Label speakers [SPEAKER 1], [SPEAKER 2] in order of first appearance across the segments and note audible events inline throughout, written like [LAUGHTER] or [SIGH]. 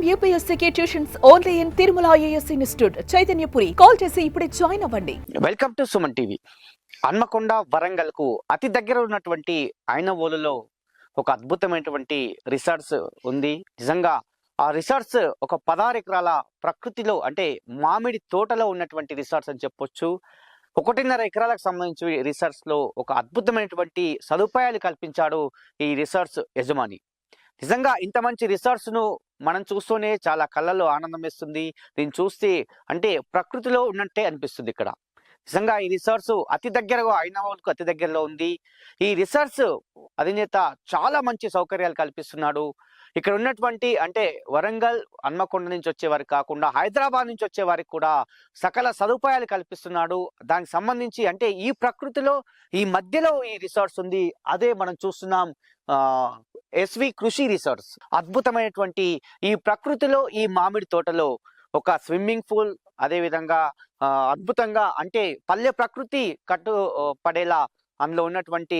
[SPEAKER 1] I'm యూపీఎస్సీకి tuitions only in Tirumala IAS institute Chaitanyapuri call చేసి ఇప్పుడే join అవ్వండి.
[SPEAKER 2] Welcome to Suman TV Hanmakonda వరంగల్కు అతి దగ్గర ఉన్నటువంటి ఐనవోలులో ఒక అద్భుతమైనటువంటి రిసార్ట్స్ ఉంది. నిజంగా ఆ రిసార్ట్స్ ఒక పదహారు ఎకరాల ప్రకృతిలో అంటే మామిడి తోటలో ఉన్నటువంటి రిసార్ట్స్ అని చెప్పొచ్చు. ఒకటిన్నర ఎకరాలకు సంబంధించి రిసార్ట్స్లో ఒక అద్భుతమైనటువంటి సదుపాయాలు కల్పించాడు ఈ రిసార్ట్స్ యజమాని. నిజంగా ఇంత మంచి రిసార్ట్స్ను మనం చూస్తూనే చాలా కళ్ళలో ఆనందం వేస్తుంది. దీన్ని చూస్తే అంటే ప్రకృతిలో ఉన్నట్టే అనిపిస్తుంది ఇక్కడ. నిజంగా ఈ రిసార్ట్స్ అతి దగ్గరగా హైదరాబాద్కు అతి దగ్గరలో ఉంది. ఈ రిసార్ట్స్ అధినేత చాలా మంచి సౌకర్యాలు కల్పిస్తున్నాడు. ఇక్కడ ఉన్నటువంటి అంటే వరంగల్ హన్మకొండ నుంచి వచ్చే వారికి కాకుండా హైదరాబాద్ నుంచి వచ్చే వారికి కూడా సకల సదుపాయాలు కల్పిస్తున్నాడు. దానికి సంబంధించి అంటే ఈ ప్రకృతిలో ఈ మధ్యలో ఈ రిసార్ట్స్ ఉంది. అదే మనం చూస్తున్నాం. ఎస్వి కృషి రిసార్ట్స్. అద్భుతమైనటువంటి ఈ ప్రకృతిలో ఈ మామిడి తోటలో ఒక స్విమ్మింగ్ పూల్ అదేవిధంగా అద్భుతంగా అంటే పల్లె ప్రకృతి కట్టు పడేలా అందులో ఉన్నటువంటి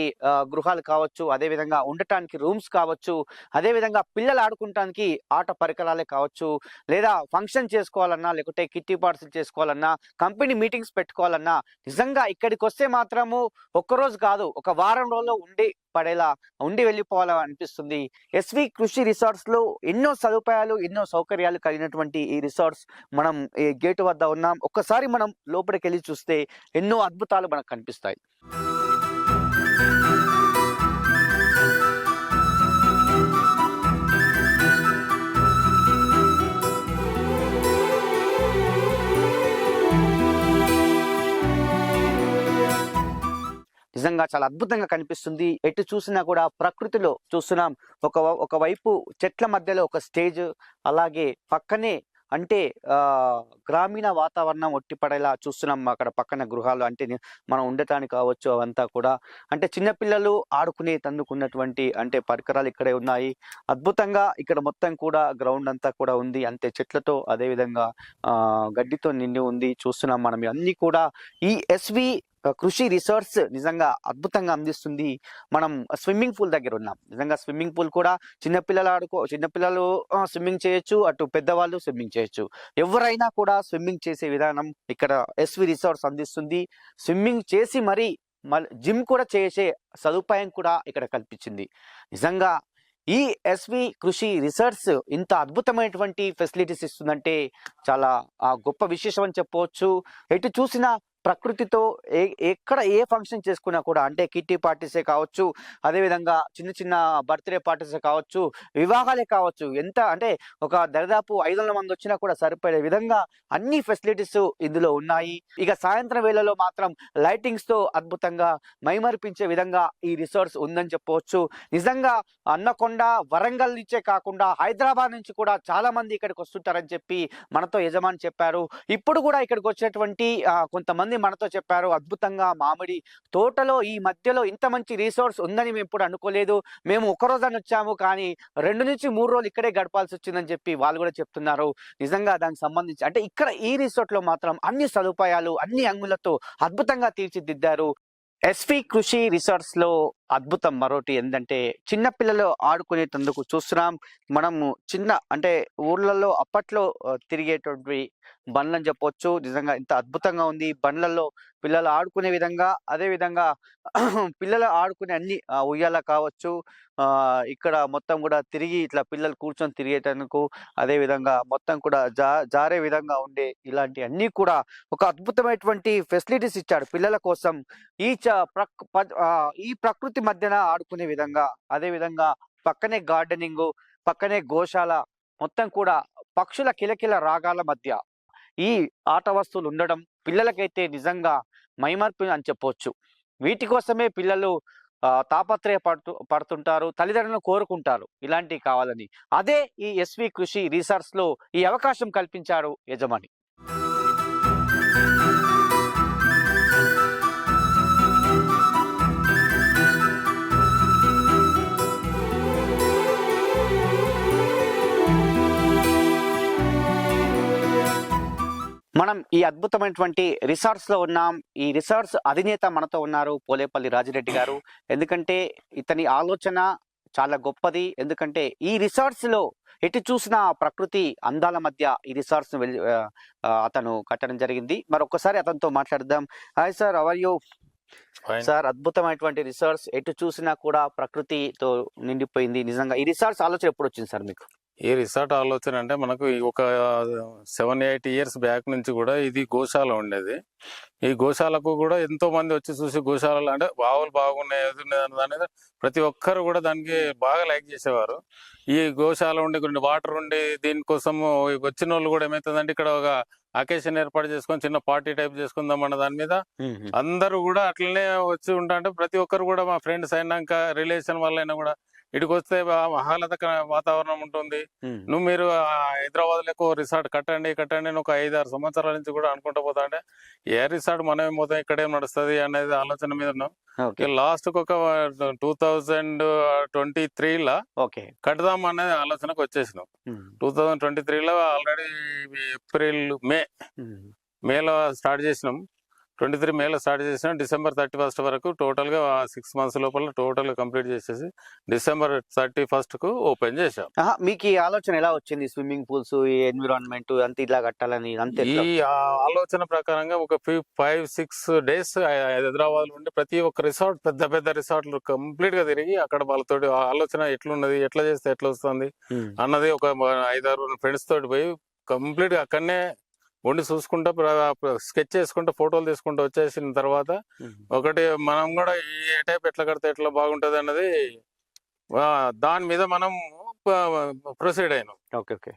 [SPEAKER 2] గృహాలు కావచ్చు అదే విధంగా ఉండటానికి రూమ్స్ కావచ్చు అదే విధంగా పిల్లలు ఆడుకుంటానికి ఆట పరికరాలే కావచ్చు లేదా ఫంక్షన్ చేసుకోవాలన్నా లేకుంటే కిట్టి పార్సల్ చేసుకోవాలన్నా కంపెనీ మీటింగ్స్ పెట్టుకోవాలన్నా నిజంగా ఇక్కడికి వస్తే మాత్రము ఒక్కరోజు కాదు ఒక వారం రోజుల్లో ఉండి పడేలా ఉండి వెళ్ళిపోవాలని అనిపిస్తుంది. ఎస్వి కృషి రిసార్ట్స్లో ఎన్నో సదుపాయాలు ఎన్నో సౌకర్యాలు కలిగినటువంటి ఈ రిసార్ట్స్ మనం ఈ గేటు వద్ద ఉన్నాం. ఒక్కసారి మనం లోపలికి వెళ్ళి చూస్తే ఎన్నో అద్భుతాలు మనకు కనిపిస్తాయి. నిజంగా చాలా అద్భుతంగా కనిపిస్తుంది. ఎటు చూసినా కూడా ప్రకృతిలో చూస్తున్నాం. ఒక ఒకవైపు చెట్ల మధ్యలో ఒక స్టేజ్ అలాగే పక్కనే అంటే గ్రామీణ వాతావరణం ఒట్టిపడేలా చూస్తున్నాం అక్కడ పక్కన గృహాలు. అంటే మనం ఉండటానికి కావచ్చు అవంతా కూడా. అంటే చిన్నపిల్లలు ఆడుకునే తందుకున్నటువంటి అంటే పరికరాలు ఇక్కడే ఉన్నాయి. అద్భుతంగా ఇక్కడ మొత్తం కూడా గ్రౌండ్ అంతా కూడా ఉంది. అంతే చెట్లతో అదే విధంగా గడ్డితో నిండి ఉంది. చూస్తున్నాం మనం అన్ని కూడా. ఈ ఎస్వి కృషి రిసార్ట్స్ నిజంగా అద్భుతంగా అందిస్తుంది. మనం స్విమ్మింగ్ పూల్ దగ్గర ఉన్నాం. నిజంగా స్విమ్మింగ్ పూల్ కూడా చిన్నపిల్లలు ఆడుకో చిన్నపిల్లలు స్విమ్మింగ్ చేయొచ్చు అటు పెద్దవాళ్ళు స్విమ్మింగ్ చేయొచ్చు. ఎవరైనా కూడా స్విమ్మింగ్ చేసే విధానం ఇక్కడ ఎస్వి రిసార్ట్స్ అందిస్తుంది. స్విమ్మింగ్ చేసి మరి జిమ్ కూడా చేసే సదుపాయం కూడా ఇక్కడ కల్పించింది. నిజంగా ఈ ఎస్వి కృషి రిసార్ట్స్ ఇంత అద్భుతమైనటువంటి ఫెసిలిటీస్ ఇస్తుందంటే చాలా గొప్ప విశేషం అని చెప్పవచ్చు. ఎటు చూసినా ప్రకృతితో ఏ ఎక్కడ ఏ ఫంక్షన్ చేసుకున్నా కూడా అంటే కిట్టి పార్టీసే కావచ్చు అదేవిధంగా చిన్న చిన్న బర్త్డే పార్టీసే కావచ్చు వివాహాలే కావచ్చు ఎంత అంటే ఒక దరిదాపు ఐదు వందల మంది వచ్చినా కూడా సరిపడే విధంగా అన్ని ఫెసిలిటీస్ ఇందులో ఉన్నాయి. ఇక సాయంత్రం వేళలో మాత్రం లైటింగ్స్తో అద్భుతంగా మైమరిపించే విధంగా ఈ రిసార్ట్స్ ఉందని చెప్పవచ్చు. నిజంగా అన్నకొండ వరంగల్ నుంచే కాకుండా హైదరాబాద్ నుంచి కూడా చాలా మంది ఇక్కడికి వస్తుంటారని చెప్పి మనతో యజమాని చెప్పారు. ఇప్పుడు కూడా ఇక్కడికి వచ్చేటువంటి కొంతమంది మంది మనతో చెప్పారు. అద్భుతంగా మామిడి తోటలో ఈ మధ్యలో ఇంత మంచి రిసోర్స్ ఉందని మేము ఇప్పుడు అనుకోలేదు. మేము ఒక రోజున వచ్చాము కానీ రెండు నుంచి మూడు రోజులు ఇక్కడే గడపాల్సి వచ్చిందని చెప్పి వాళ్ళు కూడా చెప్తున్నారు. నిజంగా దానికి సంబంధించి అంటే ఇక్కడ ఈ రిసోర్ట్లో మాత్రం అన్ని సదుపాయాలు అన్ని అంగులతో అద్భుతంగా తీర్చిదిద్దారు. ఎస్వి కృషి రిసార్ట్స్లో అద్భుతం మరోటి ఏంటంటే చిన్న పిల్లలు ఆడుకునేటందుకు చూస్తున్నాం. మనము చిన్న అంటే ఊర్లలో అప్పట్లో తిరిగేటువంటి బండ్లని చెప్పొచ్చు. నిజంగా ఇంత అద్భుతంగా ఉంది. బండ్లలో పిల్లలు ఆడుకునే విధంగా అదే విధంగా [CLEARS THROAT] పిల్లలు ఆడుకునే అన్ని ఉయ్యాల కావచ్చు ఆ ఇక్కడ మొత్తం కూడా తిరిగి ఇట్లా పిల్లలు కూర్చొని తిరిగేటందుకు అదే విధంగా మొత్తం కూడా జా జారే విధంగా ఉండే ఇలాంటి అన్ని కూడా ఒక అద్భుతమైనటువంటి ఫెసిలిటీస్ ఇచ్చాడు పిల్లల కోసం. ఈ చ ఆ, ఈ ప్రకృతి మధ్యన ఆడుకునే విధంగా అదే విధంగా పక్కనే గార్డెనింగ్ పక్కనే గోశాల మొత్తం కూడా పక్షుల కిలకిల రాగాల మధ్య ఈ ఆట వస్తువులు ఉండడం పిల్లలకైతే నిజంగా మైమర్పు అని చెప్పవచ్చు వీటి కోసమే పిల్లలు తాపత్రయ పడుతూ పడుతుంటారు తల్లిదండ్రులను కోరుకుంటారు ఇలాంటివి కావాలని. అదే ఈ ఎస్వి కృషి రీసెర్చ్లో ఈ అవకాశం కల్పించాడు యజమాని. మనం ఈ అద్భుతమైనటువంటి రిసార్ట్స్లో ఉన్నాం. ఈ రిసార్ట్స్ అధినేత మనతో ఉన్నారు పోలేపల్లి రాజిరెడ్డి గారు. ఎందుకంటే ఇతని ఆలోచన చాలా గొప్పది. ఎందుకంటే ఈ రిసార్ట్స్లో ఎటు చూసిన ప్రకృతి అందాల మధ్య ఈ రిసార్ట్స్ అతను కట్టడం జరిగింది. మరొకసారి అతనితో మాట్లాడదాం. Hi sir how are you. Sir అద్భుతమైనటువంటి రిసార్ట్స్ ఎటు చూసినా కూడా ప్రకృతితో నిండిపోయింది. నిజంగా ఈ రిసార్ట్స్ ఆలోచన ఎప్పుడు వచ్చింది సార్ మీకు?
[SPEAKER 3] ఈ రిసార్ట్ ఆలోచన అంటే మనకు ఒక సెవెన్ ఎయిట్ ఇయర్స్ బ్యాక్ నుంచి కూడా ఇది గోశాల ఉండేది. ఈ గోశాలకు కూడా ఎంతో మంది వచ్చి చూసి గోశాలలో అంటే బావులు బాగున్నాయి అనేది ప్రతి ఒక్కరు కూడా దానికి బాగా లైక్ చేసేవారు. ఈ గోశాల ఉండి కొన్ని వాటర్ ఉండి దీనికోసం వచ్చిన వాళ్ళు కూడా ఏమవుతుందంటే ఇక్కడ ఒక అకేషన్ ఏర్పాటు చేసుకొని చిన్న పార్టీ టైప్ చేసుకుందాం అన్న దాని మీద అందరూ కూడా అట్లనే వచ్చి ఉంటా అంటే ప్రతి ఒక్కరు కూడా మా ఫ్రెండ్స్ అయినాక రిలేషన్ వాళ్ళైనా కూడా ఇటుకు వస్తే వాతావరణం ఉంటుంది. నువ్వు మీరు హైదరాబాద్లో రిసార్ట్ కట్టండి కట్టండి ఒక ఐదు ఆరు సంవత్సరాల నుంచి కూడా అనుకుంటూ పోతా అంటే ఏ రిసార్ట్ మనమే పోతాం ఇక్కడేం నడుస్తుంది అనేది ఆలోచన మీద ఉన్నాం.
[SPEAKER 2] ఓకే.
[SPEAKER 3] లాస్ట్ ఒక టూ థౌజండ్ ట్వంటీ త్రీ లా
[SPEAKER 2] ఓకే.
[SPEAKER 3] కడదాం అనే ఆలోచనకు వచ్చేసినాం. టూ థౌజండ్ ట్వంటీ త్రీలో ఆల్రెడీ ఏప్రిల్ మే మేలో స్టార్ట్ చేసినాం. ట్వంటీ త్రీ మేలో స్టార్ట్ చేసినాం. డిసెంబర్ థర్టీ ఫస్ట్ వరకు టోటల్గా సిక్స్ మంత్స్ లోపల టోటల్గా కంప్లీట్ చేసేసి డిసెంబర్ థర్టీ కు ఓపెన్ చేశాం.
[SPEAKER 2] మీకు ఈ ఆలోచన ఎలా వచ్చింది? స్విమ్మింగ్ పూల్స్ ఈ ఎన్విరాన్మెంట్ అంత ఇలా కట్టాలని అంతే
[SPEAKER 3] ఈ ఆలోచన ప్రకారంగా ఒక ఫైవ్ సిక్స్ డేస్ హైదరాబాద్ నుండి ప్రతి ఒక్క రిసార్ట్ పెద్ద పెద్ద రిసార్ట్లు కంప్లీట్గా తిరిగి అక్కడ వాళ్ళతోటి ఆ ఆలోచన ఎట్లున్నది ఎట్లా చేస్తే ఎట్లా వస్తుంది అన్నది ఒక ఐదారు ఫ్రెండ్స్ తోటి పోయి కంప్లీట్గా అక్కడనే ఉండి చూసుకుంటా స్కెచ్ చేసుకుంటా ఫోటోలు తీసుకుంటూ వచ్చేసిన తర్వాత ఒకటి మనం కూడా ఏ టైప్ ఎట్లా కడితే ఎట్లా బాగుంటది అన్నది దాని మీద మనం ప్రొసీడ్ అయినాం.
[SPEAKER 2] Okay okay.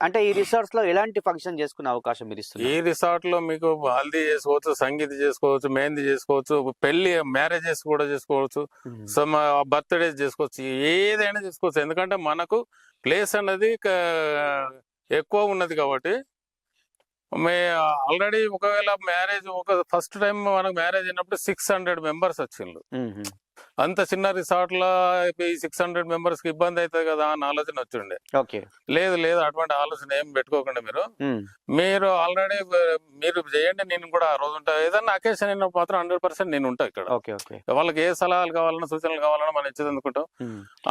[SPEAKER 2] అంటే ఈ రిసార్ట్స్లో ఎలాంటి ఫంక్షన్ చేసుకునే అవకాశం మీరు
[SPEAKER 3] ఈ
[SPEAKER 2] ఇస్తున్నారు
[SPEAKER 3] రిసార్ట్లో మీకు హల్దీ చేసుకోవచ్చు సంగీత్ చేసుకోవచ్చు మెహందీ చేసుకోవచ్చు పెళ్ళి మ్యారేజెస్ కూడా చేసుకోవచ్చు సో బర్త్డేస్ చేసుకోవచ్చు ఏదైనా చేసుకోవచ్చు. ఎందుకంటే మనకు ప్లేస్ అన్నది క- ఎక్కువ ఉన్నది కాబట్టి మే ఆల్రెడీ ఒకవేళ మ్యారేజ్ ఒక ఫస్ట్ టైం మనకు మ్యారేజ్ అయినప్పుడు సిక్స్ హండ్రెడ్ మెంబర్స్ వచ్చిండ్రు. అంత చిన్న రిసార్ట్లో ఈ సిక్స్ హండ్రెడ్ మెంబర్స్కి ఇబ్బంది అవుతుంది కదా అని ఆలోచన వచ్చిండే.
[SPEAKER 2] ఓకే.
[SPEAKER 3] లేదు లేదు అటువంటి ఆలోచన ఏం పెట్టుకోకుండా మీరు. మీరు ఆల్రెడీ మీరు చేయండి నేను కూడా ఆ రోజు ఉంటా. ఏదన్నా అకేషన్ అయినప్పుడు మాత్రం హండ్రెడ్ పర్సెంట్ నేను ఉంటా ఇక్కడ.
[SPEAKER 2] Okay okay.
[SPEAKER 3] వాళ్ళకి ఏ సలహాలు కావాలన్నా సూచనలు కావాలన్నా మనం ఇచ్చేది అనుకుంటాం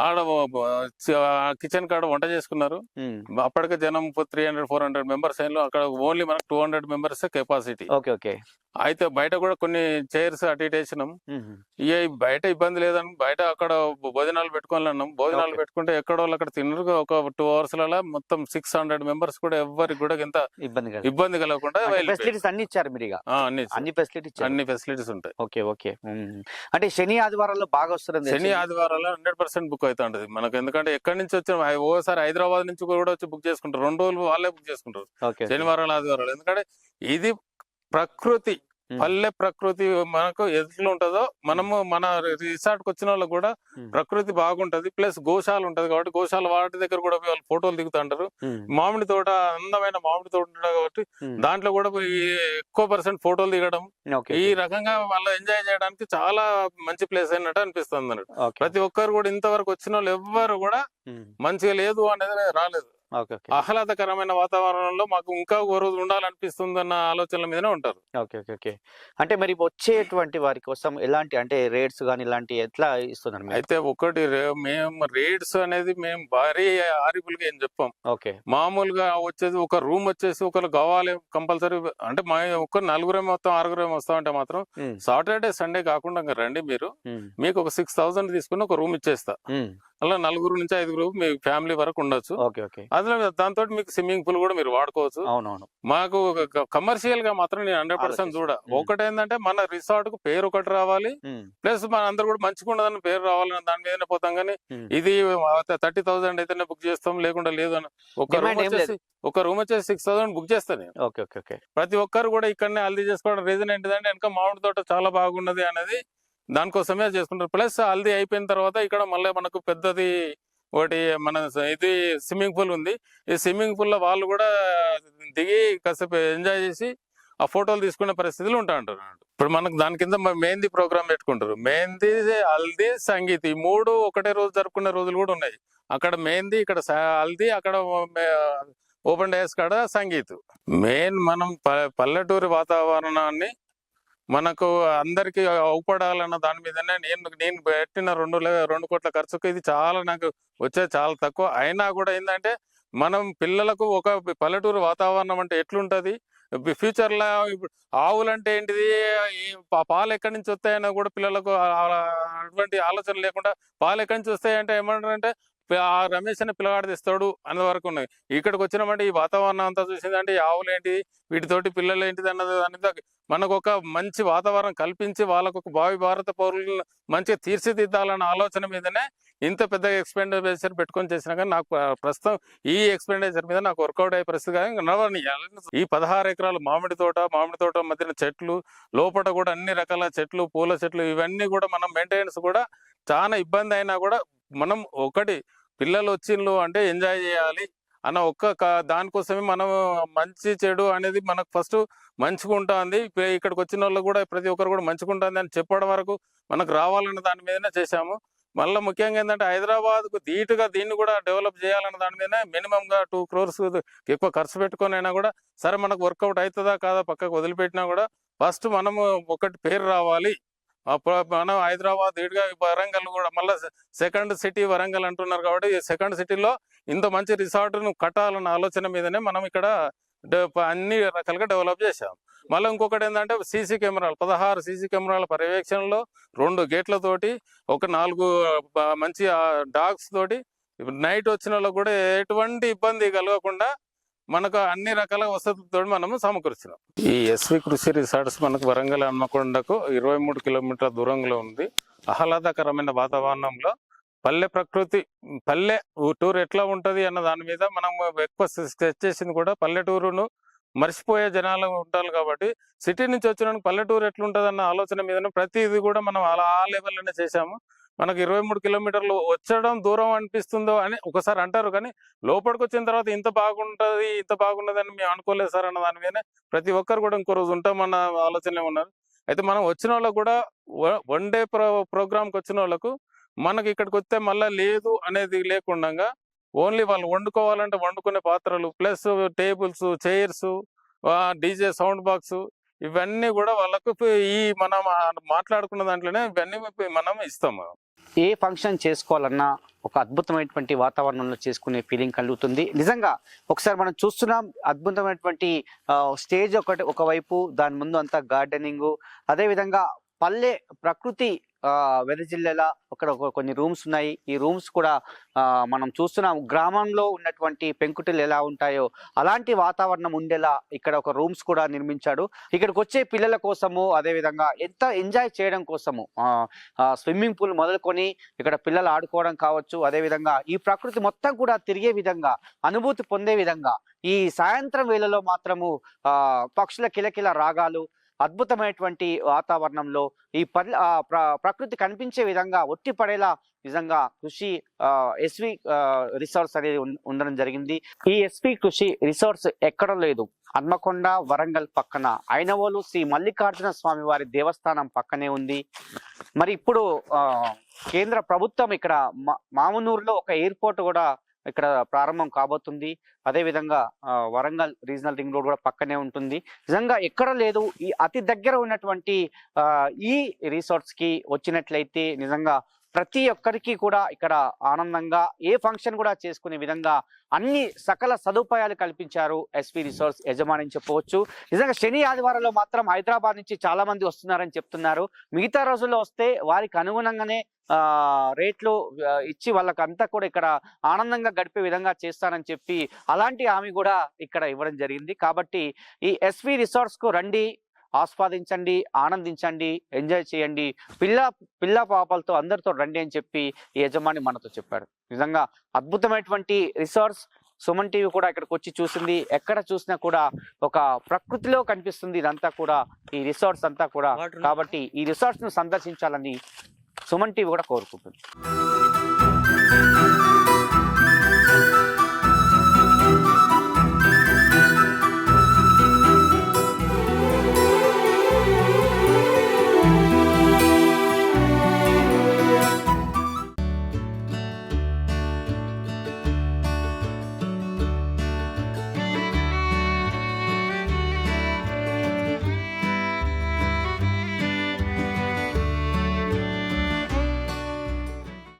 [SPEAKER 3] ఆడ కిచెన్ కాడ వంట చేసుకున్నారు. అప్పటికే జనం three hundred four hundred members అయిన అక్కడ ఓన్లీ మనకు two hundred members capacity.
[SPEAKER 2] Okay okay.
[SPEAKER 3] అయితే బయట కూడా కొన్ని చైర్స్ అటు ఇటు వేసినాం. ఇక ఈ బయట ఇబ్బంది లేదని బయట అక్కడ భోజనాలు పెట్టుకోవాలి అన్నాం భోజనాలు. పెట్టుకుంటే ఎక్కడ వాళ్ళు అక్కడ తిన్నారు ఒక టూ అవర్స్లలో మొత్తం సిక్స్ హండ్రెడ్ మెంబర్స్ కూడా ఎవరికి కూడా ఇంత
[SPEAKER 2] ఇబ్బంది
[SPEAKER 3] ఇబ్బంది కలగకుండా.
[SPEAKER 2] ఫెసిలిటీస్ అన్ని ఇచ్చారు మీరు
[SPEAKER 3] అన్ని
[SPEAKER 2] అన్ని ఫెసిలిటీ ఇచ్చారు.
[SPEAKER 3] అన్ని ఫెసిలిటీస్ ఉంటాయి.
[SPEAKER 2] Okay okay. అంటే శని ఆదివారాల్లో బాగా వస్తుంది
[SPEAKER 3] శని ఆదివారాలు హండ్రెడ్ పర్సెంట్ బుక్ అవుతా ఉంటది. మనకు ఎందుకంటే ఎక్కడి నుంచి వచ్చిన ఓసారి హైదరాబాద్ నుంచి కూడా వచ్చి బుక్ చేసుకుంటారు. రెండు రోజులు వాళ్ళే బుక్ చేసుకుంటారు. శనివారాలు ఆదివారాలు. ఎందుకంటే ఇది ప్రకృతి. పల్లె ప్రకృతి మనకు ఎట్లా ఉంటుందో మనము మన రిసార్ట్కి వచ్చిన వాళ్ళకి కూడా. ప్రకృతి బాగుంటది ప్లస్ గోశాల ఉంటది కాబట్టి గోశాల వాటి దగ్గర కూడా వాళ్ళు ఫోటోలు దిగుతుంటారు. మామిడి తోట అందమైన మామిడి తోట ఉంటుంది కాబట్టి దాంట్లో కూడా ఎక్కువ పర్సెంట్ ఫోటోలు దిగడం. ఈ రకంగా వాళ్ళు ఎంజాయ్ చేయడానికి చాలా మంచి ప్లేస్ అయినట్టు అనిపిస్తుంది అన్నట్టు. ప్రతి ఒక్కరు కూడా ఇంతవరకు వచ్చిన వాళ్ళు ఎవ్వరు కూడా మంచిగా లేదు అనేది రాలేదు. ఆహ్లాదకరమైన వాతావరణంలో మాకు ఇంకా ఒక రోజు ఉండాలనిపిస్తుంది అన్న ఆలోచనల మీదనే ఉంటారు.
[SPEAKER 2] Okay okay okay. అంటే మరి వచ్చేటువంటి వారి కోసం ఎలాంటి అంటే రేట్స్ కానీ ఇలాంటి ఎట్లా ఇస్తున్నారు మీరు?
[SPEAKER 3] అయితే ఒకటి మేము రేట్స్ అనేది మేము భారీ ఆరిబుల్గా ఏం చెప్పాం.
[SPEAKER 2] ఓకే.
[SPEAKER 3] మామూలుగా వచ్చేసి ఒక రూమ్ వచ్చేసి ఒకరు కావాలి కంపల్సరీ అంటే మా ఒక నలుగురే మొత్తం ఆరుగురే వస్తామంటే మాత్రం సాటర్డే సండే కాకుండా రండి మీరు. మీకు ఒక సిక్స్ థౌసండ్ తీసుకుని ఒక రూమ్ ఇచ్చేస్తా. అలా నలుగురు నుంచి ఐదుగురు మీ ఫ్యామిలీ వరకు ఉండొచ్చు.
[SPEAKER 2] Okay okay.
[SPEAKER 3] అందులో దాంతో మీకు స్విమ్మింగ్ పూల్ కూడా మీరు వాడుకోవచ్చు.
[SPEAKER 2] అవునవును.
[SPEAKER 3] మాకు కమర్షియల్గా మాత్రం నేను హండ్రెడ్ పర్సెంట్ చూడ.
[SPEAKER 2] ఆలోచిస్తా.
[SPEAKER 3] ఒకటి ఏంటంటే మన రిసార్ట్కు పేరు ఒకటి రావాలి. ప్లస్ మన అందరు కూడా మంచిగా ఉండదని పేరు రావాలని దాని మీదనే పోతాం కానీ ఇది థర్టీ థౌసండ్ అయితేనే బుక్ చేస్తాం. లేకుండా లేదు అని. ఒక రూమ్ వచ్చేసి ఒక రూమ్ వచ్చేసి సిక్స్ థౌసండ్ బుక్ చేస్తాను నేను.
[SPEAKER 2] Okay okay okay.
[SPEAKER 3] ప్రతి ఒక్కరు కూడా ఇక్కడనే హల్దీ చేసుకోవడం రీజన్ ఏంటిదంటే వెనక మామిడి తోట చాలా బాగున్నది అనేది దానికోసమే చేసుకుంటారు. ప్లస్ హల్దీ అయిపోయిన తర్వాత ఇక్కడ మళ్ళీ మనకు పెద్దది ఒకటి మన ఇది స్విమ్మింగ్ పూల్ ఉంది. ఈ స్విమ్మింగ్ పూల్లో వాళ్ళు కూడా దిగి కాసేపు ఎంజాయ్ చేసి ఆ ఫోటోలు తీసుకునే పరిస్థితులు ఉంటా ఉంటారు ఇప్పుడు మనకు దాని కింద మెహందీ ప్రోగ్రామ్ పెట్టుకుంటారు. మెహందీ హల్దీ సంగీత్ ఈ మూడు ఒకటే రోజు జరుపుకునే రోజులు కూడా ఉన్నాయి. అక్కడ మెహందీ ఇక్కడ హల్దీ అక్కడ ఓపెన్ డేస్ కాడ సంగీత్. మెయిన్ మనం ప- పల్లెటూరి వాతావరణాన్ని మనకు అందరికి అవుపడాలన్న దాని మీదనే నేను నేను పెట్టిన రెండు రెండు కోట్ల ఖర్చుకు ఇది చాలా నాకు వచ్చేది చాలా తక్కువ. అయినా కూడా ఏంటంటే మనం పిల్లలకు ఒక పల్లెటూరు వాతావరణం అంటే ఎట్లుంటది? ఫ్యూచర్లో ఇప్పుడు ఆవులు అంటే ఏంటిది పాలు ఎక్కడి నుంచి వస్తాయని కూడా పిల్లలకు అటువంటి ఆలోచన లేకుండా పాలు ఎక్కడి నుంచి వస్తాయంటే ఏమంటారంటే ఆ రమేష్ అని పిల్లగాడు తెస్తాడు అన్న వరకు ఉన్నాయి ఇక్కడికి వచ్చినామంటే ఈ వాతావరణం అంతా చూసిందంటే ఈ ఆవులు ఏంటి వీటితోటి పిల్లలు ఏంటిది అన్నది అనేది మనకు ఒక మంచి వాతావరణం కల్పించి వాళ్ళకు ఒక భావి భారత పౌరులను మంచిగా తీర్చిదిద్దాలన్న ఆలోచన మీదనే ఇంత పెద్ద ఎక్స్పెండిచర్ పెట్టుకొని చేసినా కానీ నాకు ప్రస్తుతం ఈ ఎక్స్పెండిచర్ మీద నాకు వర్కౌట్ అయ్యే పరిస్థితి కానీ ఈ పదహారు ఎకరాలు మామిడి తోట మామిడి తోట మధ్యన చెట్లు లోపల కూడా అన్ని రకాల చెట్లు పూల చెట్లు ఇవన్నీ కూడా మనం మెయింటెనెన్స్ కూడా చాలా ఇబ్బంది అయినా కూడా మనం ఒకటి పిల్లలు వచ్చిండ్రు అంటే ఎంజాయ్ చేయాలి అన్న ఒక్క దానికోసమే మనం మంచి చెడు అనేది మనకు ఫస్ట్ మంచిగా ఉంటుంది ఇక్కడికి వచ్చిన వాళ్ళు కూడా ప్రతి ఒక్కరు కూడా మంచిగా ఉంటుంది అని చెప్పడం వరకు మనకు రావాలన్న దాని మీదనే చేశాము. మళ్ళీ ముఖ్యంగా ఏంటంటే హైదరాబాద్కు ధీటుగా దీన్ని కూడా డెవలప్ చేయాలన్న దాని మీదనే మినిమంగా టూ క్రోర్స్ ఎక్కువ ఖర్చు పెట్టుకొని అయినా కూడా సరే మనకు వర్కౌట్ అవుతుందా కాదా పక్కకు వదిలిపెట్టినా కూడా ఫస్ట్ మనము ఒకటి పేరు రావాలి. మనం హైదరాబాద్ ఇటుగా వరంగల్ కూడా మళ్ళీ సెకండ్ సిటీ వరంగల్ అంటున్నారు కాబట్టి ఈ సెకండ్ సిటీలో ఇంత మంచి రిసార్ట్ను కట్టాలన్న ఆలోచన మీదనే మనం ఇక్కడ అన్ని రకాలుగా డెవలప్ చేశాం. మళ్ళీ ఇంకొకటి ఏంటంటే సీసీ కెమెరాలు పదహారు సీసీ కెమెరాల పర్యవేక్షణలో రెండు గేట్లతోటి ఒక నాలుగు మంచి డాగ్స్ తోటి నైట్ వచ్చిన వాళ్ళకు కూడా ఎటువంటి ఇబ్బంది కలగకుండా మనకు అన్ని రకాల వసతులతో మనము సమకూర్చినాం ఈ ఎస్వి కృషి రిసార్ట్స్ మనకు వరంగల్ హన్మకొండకు ఇరవై మూడు కిలోమీటర్ల దూరంలో ఉంది. ఆహ్లాదకరమైన వాతావరణంలో పల్లె ప్రకృతి పల్లె టూర్ ఎట్లా ఉంటది అన్న దాని మీద మనం ఎక్కువ స్కెచ్ చేసింది కూడా పల్లెటూరును మర్చిపోయే జనాలు ఉంటారు కాబట్టి సిటీ నుంచి వచ్చిన పల్లెటూరు ఎట్లుంటుంది అన్న ఆలోచన మీద ప్రతి ఇది కూడా మనం అలా ఆ లెవెల్లోనే చేశాము. మనకు ఇరవై మూడు కిలోమీటర్లు వచ్చడం దూరం అనిపిస్తుందో అని ఒకసారి అంటారు. కానీ లోపలికి వచ్చిన తర్వాత ఇంత బాగుంటుంది ఇంత బాగున్నది అని మేము అనుకోలేదు సార్ అన్న దాని మీద. ప్రతి ఒక్కరు కూడా ఇంకో రోజు ఉంటామన్న ఆలోచనలే ఉన్నారు. అయితే మనం వచ్చిన వాళ్ళకు కూడా వన్ డే ప్రో ప్రోగ్రామ్కి వచ్చిన వాళ్ళకు మనకి ఇక్కడికి వస్తే మళ్ళీ లేదు అనేది లేకుండా ఓన్లీ వాళ్ళు వండుకోవాలంటే వండుకునే పాత్రలు plus tables chairs DJ sound box ఇవన్నీ కూడా వాళ్ళకు ఈ మనం మాట్లాడుకున్న దాంట్లోనే ఇవన్నీ మనం ఇస్తాము
[SPEAKER 2] ఏ ఫంక్షన్ చేసుకోవాలన్నా ఒక అద్భుతమైనటువంటి వాతావరణంలో చేసుకునే ఫీలింగ్ కలుగుతుంది. నిజంగా ఒకసారి మనం చూస్తున్నాం అద్భుతమైనటువంటి స్టేజ్ ఒకటి ఒకవైపు దాని ముందు అంతా గార్డెనింగ్ అదేవిధంగా పల్లె ప్రకృతి వెదజిల్లెల అక్కడ ఒక కొన్ని రూమ్స్ ఉన్నాయి. ఈ రూమ్స్ కూడా మనం చూస్తున్నాం. గ్రామంలో ఉన్నటువంటి పెంకుటిలు ఎలా ఉంటాయో అలాంటి వాతావరణం ఉండేలా ఇక్కడ ఒక రూమ్స్ కూడా నిర్మించాడు. ఇక్కడికి వచ్చే పిల్లల కోసము అదే విధంగా ఎంత ఎంజాయ్ చేయడం కోసము స్విమ్మింగ్ పూల్ మొదలుకొని ఇక్కడ పిల్లలు ఆడుకోవడం కావచ్చు అదే విధంగా ఈ ప్రకృతి మొత్తం కూడా తిరిగే విధంగా అనుభూతి పొందే విధంగా ఈ సాయంత్రం వేళలో మాత్రము పక్షుల కిలకిల రాగాలు అద్భుతమైనటువంటి వాతావరణంలో ఈ పల్లె ప్ర- ప్రకృతి కనిపించే విధంగా ఒట్టి పడేలా నిజంగా కృషి ఎస్వి రిసార్ట్స్ అనేది ఉండడం జరిగింది. ఈ ఎస్వి కృషి రిసార్ట్స్ ఎక్కడ లేదు. హన్మకొండ వరంగల్ పక్కన. ఐనవోలు శ్రీ మల్లికార్జున స్వామి వారి దేవస్థానం పక్కనే ఉంది. మరి ఇప్పుడు కేంద్ర ప్రభుత్వం ఇక్కడ మా- మామునూరులో ఒక ఎయిర్పోర్ట్ కూడా ఇక్కడ ప్రారంభం కాబోతుంది. అదే విధంగా వరంగల్ రీజనల్ రింగ్ రోడ్ కూడా పక్కనే ఉంటుంది. నిజంగా ఎక్కడ లేదు. ఈ అతి దగ్గర ఉన్నటువంటి ఈ రిసార్ట్స్కి వచ్చినట్లయితే నిజంగా ప్రతి ఒక్కరికి కూడా ఇక్కడ ఆనందంగా ఏ ఫంక్షన్ కూడా చేసుకునే విధంగా అన్ని సకల సదుపాయాలు కల్పించారు ఎస్పీ రిసార్ట్స్ యజమాని చెప్పవచ్చు. నిజంగా శని ఆదివారంలో మాత్రం హైదరాబాద్ నుంచి చాలా మంది వస్తున్నారని చెప్తున్నారు. మిగతా రోజుల్లో వస్తే వారికి అనుగుణంగానే రేట్లు ఇచ్చి వాళ్ళకు అంతా కూడా ఇక్కడ ఆనందంగా గడిపే విధంగా చేస్తానని చెప్పి అలాంటి హామీ కూడా ఇక్కడ ఇవ్వడం జరిగింది. కాబట్టి ఈ ఎస్వి రిసార్ట్స్కు రండి. ఆస్వాదించండి ఆనందించండి ఎంజాయ్ చేయండి. పిల్ల పిల్ల పాపలతో అందరితో రండి అని చెప్పి ఈ యజమాని మనతో చెప్పాడు. నిజంగా అద్భుతమైనటువంటి రిసార్ట్స్ సుమన్ టీవీ కూడా ఇక్కడికి వచ్చి చూసింది. ఎక్కడ చూసినా కూడా ఒక ప్రకృతిలో కనిపిస్తుంది ఇదంతా కూడా ఈ రిసార్ట్స్ అంతా కూడా. కాబట్టి ఈ రిసార్ట్స్ను సందర్శించాలని సుమన్ టీవీ కూడా కోరుకుంటుంది.